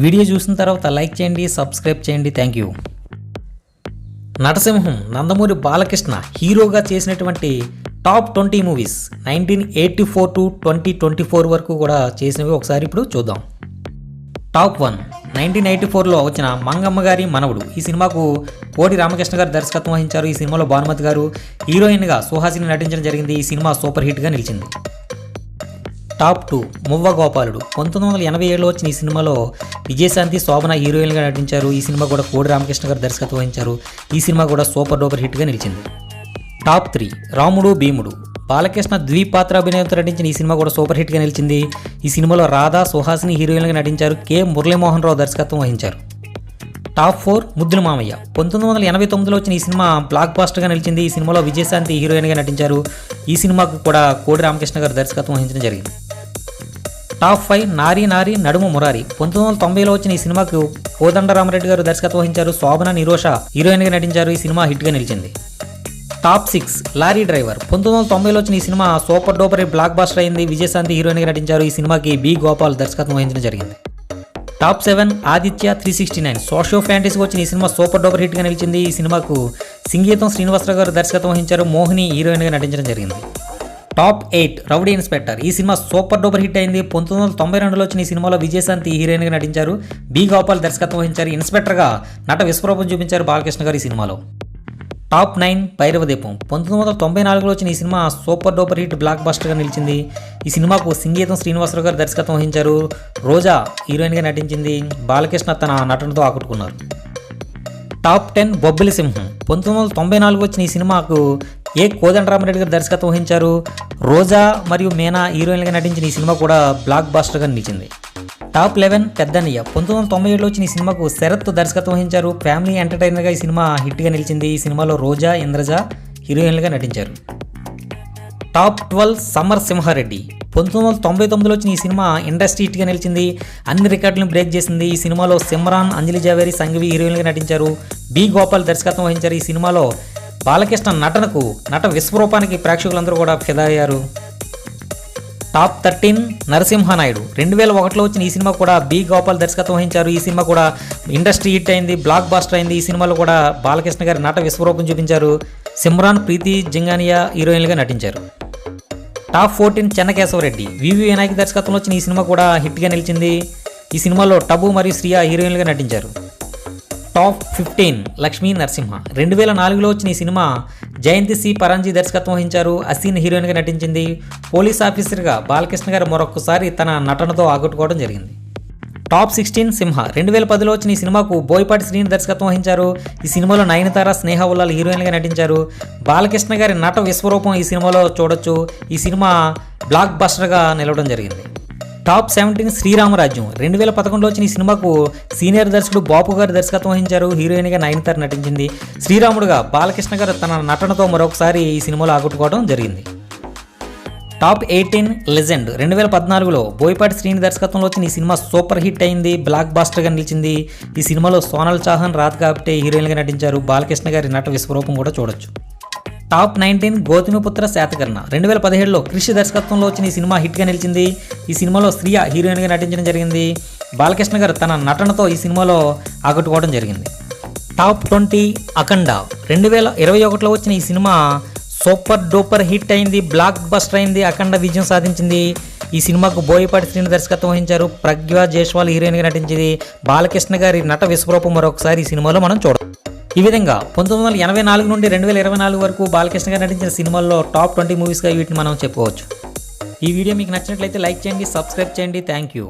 Video చూసిన తర్వాత like చేయండి సబ్స్క్రైబ్ చేయండి. థ్యాంక్ యూ నటసింహం నందమూరి బాలకృష్ణ హీరోగా చేసినటువంటి top twenty movies nineteen eighty four to twenty twenty four వరకు కూడా చేసినవి ఒకసారి ఇప్పుడు చూద్దాం. టాప్ వన్ నైన్టీన్ ఎయిటీ ఫోర్లో వచ్చిన మంగమ్మ గారి మనవడు. ఈ సినిమాకు కోటి రామకృష్ణ గారు దర్శకత్వం వహించారు. ఈ సినిమాలో భానుమతి గారు హీరోయిన్గా సుహాసిని నటించడం జరిగింది. ఈ సినిమా సూపర్ హిట్గా నిలిచింది. టాప్ టూ మువ్వ గోపాలుడు. పంతొమ్మిది వందల ఎనభై ఏడులో వచ్చిన ఈ సినిమాలో విజయశాంతి శోభన హీరోయిన్గా నటించారు. ఈ సినిమా కూడా కోడి రామకృష్ణ గారు దర్శకత్వం వహించారు. ఈ సినిమా కూడా సూపర్ డూపర్ హిట్గా నిలిచింది. టాప్ త్రీ రాముడు భీముడు. బాలకృష్ణ ద్విపాత్ర ద్విపాత్రాభినయంతో నటించిన ఈ సినిమా కూడా సూపర్ హిట్గా నిలిచింది. ఈ సినిమాలో రాధా సుహాసిని హీరోయిన్గా నటించారు. కె. మురళీమోహన్ రావు దర్శకత్వం వహించారు. టాప్ ఫోర్ ముద్దుల మామయ్య. పంతొమ్మిది వందల ఎనభై తొమ్మిదిలో వచ్చిన ఈ సినిమా బ్లాక్ బాస్టర్గా నిలిచింది. ఈ సినిమాలో విజయశాంతి హీరోయిన్గా నటించారు. ఈ సినిమాకు కూడా కోడి రామకృష్ణ గారు దర్శకత్వం వహించడం జరిగింది. టాప్ ఫైవ్ నారీ నారీ నడుము మురారి. పంతొమ్మిది వందల తొంభైలో వచ్చిన ఈ సినిమాకు కోదండరామరెడ్డి గారు దర్శకత్వం వహించారు శోభన నిరోష. హీరోయిన్గా నటించారు ఈ సినిమా హిట్గా నిలిచింది. Top six lorry driver. పంతొమ్మిది వందల తొంభైలో వచ్చిన ఈ cinema super duper blockbuster అయింది. విజయశాంతి హీరోయిన్గా నటించారు ఈ సినిమాకి బి గోపాల్ దర్శకత్వం వహించడం జరిగింది. Top seven Aditya three sixty nine. Socio ఫ్యాంటసీకి వచ్చిన ఈ సినిమా సూపర్ డూపర్ హిట్గా నిలిచింది. ఈ సినిమాకు సంగీతం శ్రీనివాసరావు గారు దర్శకత్వం వహించారు. మోహిని హీరోయిన్గా నటించడం జరిగింది. Top eight rowdy inspector. ఈ సినిమా సూపర్ డూపర్ హిట్ అయింది. పంతొమ్మిది వందల తొంభై రెండులో వచ్చిన ఈ సినిమాలో విజయశాంతి హీరోయిన్గా నటించారు. బి గోపాల్ దర్శకత్వం వహించారు. ఇన్స్పెక్టర్గా నట విశ్వరూపం చూపించారు బాలకృష్ణ గారు ఈ సినిమాలో. టాప్ నైన్ భైరవ దీపం. పంతొమ్మిది వందల తొంభై నాలుగులో వచ్చిన ఈ సినిమా సూపర్ డూపర్ హిట్ బ్లాక్ బస్టర్గా నిలిచింది. ఈ సినిమాకు సంగీతం శ్రీనివాసరావు గారు దర్శకత్వం వహించారు. రోజా హీరోయిన్గా నటించింది. బాలకృష్ణ తన నటనతో ఆకట్టుకున్నారు. టాప్ టెన్ బొబ్బిలి సింహం. పంతొమ్మిది వందల తొంభై నాలుగు వచ్చిన ఈ సినిమాకు ఏ కోదండరామరెడ్డి గారు దర్శకత్వం వహించారు? రోజా మరియు మీనా హీరోయిన్గా నటించిన ఈ సినిమా కూడా బ్లాక్ బాస్టర్గా నిలిచింది. టాప్ లెవెన్ పెద్దన్నయ్య పంతొమ్మిది వందల తొంభై ఏడులో వచ్చిన ఈ సినిమాకు శరత్ దర్శకత్వం వహించారు. ఫ్యామిలీ ఎంటర్టైనర్గా ఈ సినిమా హిట్గా నిలిచింది. ఈ సినిమాలో రోజా ఇంద్రజ హీరోయిన్లుగా నటించారు. టాప్ ట్వెల్వ్ సమ్మర్ సింహారెడ్డి పంతొమ్మిది వందల తొంభై తొమ్మిదిలో వచ్చిన ఈ సినిమా ఇండస్ట్రీ హిట్గా నిలిచింది. అన్ని రికార్డులను బ్రేక్ చేసింది. ఈ సినిమాలో సిమ్రాన్ అంజలి జావేరి సంఘవి హీరోయిన్గా నటించారు. బి గోపాల్ దర్శకత్వం వహించారు. ఈ సినిమాలో బాలకృష్ణ నటనకు నట విశ్వరూపానికి ప్రేక్షకులందరూ కూడా ఫిదా అయ్యారు టాప్ థర్టీన్ నరసింహనాయుడు. రెండు వేల ఒకటిలో వచ్చిన ఈ సినిమా కూడా బి గోపాల్ దర్శకత్వం వహించారు. ఈ సినిమా కూడా ఇండస్ట్రీ హిట్ అయింది బ్లాక్ బాస్టర్ అయింది. ఈ సినిమాలో కూడా బాలకృష్ణ గారి నట విశ్వరూపం చూపించారు. సిమ్రాన్ ప్రీతి జింగానియా హీరోయిన్లుగా నటించారు. Top fourteen Chennakesava Reddy. V V Vinayak దర్శకత్వంలో వచ్చిన ఈ సినిమా కూడా హిట్గా నిలిచింది. ఈ సినిమాలో టబు మరియు శ్రియా హీరోయిన్లుగా నటించారు. Top fifteen Lakshmi Narasimha. రెండు వేల నాలుగులో వచ్చిన ఈ సినిమా జయంతి సి పరంజీ దర్శకత్వం వహించారు. అసీన్ హీరోయిన్గా నటించింది. పోలీస్ ఆఫీసర్గా బాలకృష్ణ గారు మరొకసారి తన నటనతో ఆకట్టుకోవడం జరిగింది. Top sixteen Simha. రెండు వేల పదిలో వచ్చిన ఈ సినిమాకు బోయపాటి శ్రీని దర్శకత్వం వహించారు. ఈ సినిమాలో నయనతార స్నేహ ఉల్లాల్ హీరోయిన్గా నటించారు. బాలకృష్ణ గారి నట విశ్వరూపం ఈ సినిమాలో చూడొచ్చు. ఈ సినిమా బ్లాక్ బస్టర్గా నిలవడం జరిగింది. టాప్ సెవెంటీన్ శ్రీరామరాజ్యం రెండు వేల పదకొండులో వచ్చిన ఈ సినిమాకు సీనియర్ దర్శకుడు బాపు గారు దర్శకత్వం వహించారు. హీరోయిన్గా నయనతార నటించింది. శ్రీరాముడుగా బాలకృష్ణ గారు తన నటనతో మరొకసారి ఈ సినిమాలో ఆగొట్టుకోవడం జరిగింది. Top eighteen legend. రెండు వేల పద్నాలుగులో బోయపాటి శ్రీని దర్శకత్వంలో వచ్చిన ఈ సినిమా సూపర్ హిట్ అయింది. బ్లాక్ బాస్టర్గా నిలిచింది. ఈ సినిమాలో సోనల్ చాహన్ రాత్ కాబట్టే హీరోయిన్గా నటించారు. బాలకృష్ణ గారి నట విశ్వరూపం కూడా చూడొచ్చు. Top nineteen Gautamiputra Satakarni. రెండు వేల పదిహేడులో క్రిష్ దర్శకత్వంలో వచ్చిన ఈ సినిమా హిట్గా నిలిచింది. ఈ సినిమాలో శ్రియ హీరోయిన్గా నటించడం జరిగింది. బాలకృష్ణ గారు తన నటనతో ఈ సినిమాలో ఆకట్టుకోవడం జరిగింది. Top twenty Akhanda. రెండు వేల ఇరవై ఒకటిలో వచ్చిన ఈ సినిమా సూపర్ డూపర్ హిట్ అయింది బ్లాక్ బస్టర్ అయింది అఖండ విజయం సాధించింది. ఈ సినిమాకు బోయపాటి శ్రీని దర్శకత్వం వహించారు. ప్రజ్ఞ జైస్వాల్ హీరోయిన్గా నటించింది. బాలకృష్ణ గారి నట విశ్వరూపం మరొకసారి ఈ సినిమాలో మనం చూడవచ్చు ఈ విధంగా పంతొమ్మిది వందల ఎనభై నాలుగు నుండి రెండు వేల ఇరవై నాలుగు వరకు బాలకృష్ణ గారు నటించిన సినిమాల్లో టాప్ ట్వంటీ మూవీస్గా వీటిని మనం చెప్పుకోవచ్చు. ఈ వీడియో మీకు నచ్చినట్లయితే లైక్ చేయండి సబ్స్క్రైబ్ చేయండి. Thank you.